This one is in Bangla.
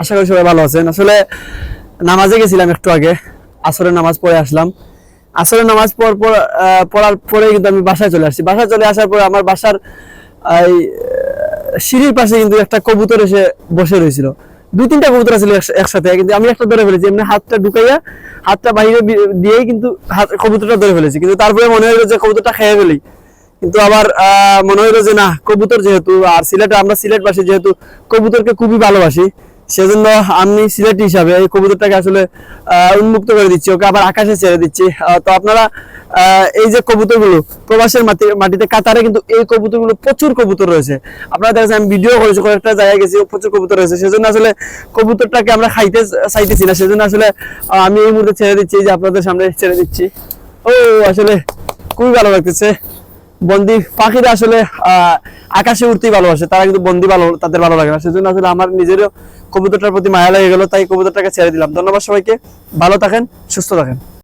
আশা করি সবাই ভালো আছেন। আসলে নামাজে গেছিলাম একটু আগে। আসরের নামাজ পড়ে আসলাম। আসরের নামাজ পড়ার পরে কিন্তু আমি বাসায় চলে আসছি। বাসায় চলে আসার পরে আমার বাসার এই সিঁড়ির পাশে কিন্তু একটা কবুতর এসে বসে রয়েছিল। দুই, তিনটা কবুতর ছিল একসাথে। কিন্তু আমি একটা ধরে ফেলেছি। এমনি হাতটা ঢুকাইয়া হাতটা বাইরে দিয়েই কিন্তু কবুতরটা ধরে ফেলেছি। কিন্তু তারপরে মনে হলো যে কবুতরটা খেয়ে ফেলি। কিন্তু আবার মনে হইল যে না, কবুতর যেহেতু, আর সিলেটে আমরা সিলেট বাসী যেহেতু কবুতরকে খুবই ভালোবাসি, সেজন্য আমি সিলেট হিসাবে এই কবুতরটাকে আসলে উন্মুক্ত করে দিচ্ছি, ওকে আবার আকাশে ছেড়ে দিচ্ছি। তো আপনারা এই যে কবুতরগুলো প্রবাসের মাটি, মাটিতে কাতারে কিন্তু এই কবুতরগুলো প্রচুর কবুতর রয়েছে। আপনারা দেখেছেন, আমি ভিডিও করেছি, কয়েকটা জায়গায় গেছি, প্রচুর কবুতর রয়েছে। সেজন্য আসলে কবুতরটাকে আমরা খাইতে, চাইতেছি না। সেজন্য আসলে আমি এই মুহূর্তে ছেড়ে দিচ্ছি যে আপনাদের সামনে ছেড়ে দিচ্ছি। ও, আসলে খুবই ভালো লাগতেছে। বন্দি পাখিরা আসলে আকাশে উঠতেই ভালোবাসে। তারা কিন্তু বন্দি ভালো, তাদের ভালো লাগে না। সেজন্য আসলে আমার নিজেরও কবুতরটার প্রতি মায়া লেগে গেল, তাই কবুতরটাকে ছেড়ে দিলাম। ধন্যবাদ সবাইকে। ভালো থাকেন, সুস্থ থাকেন।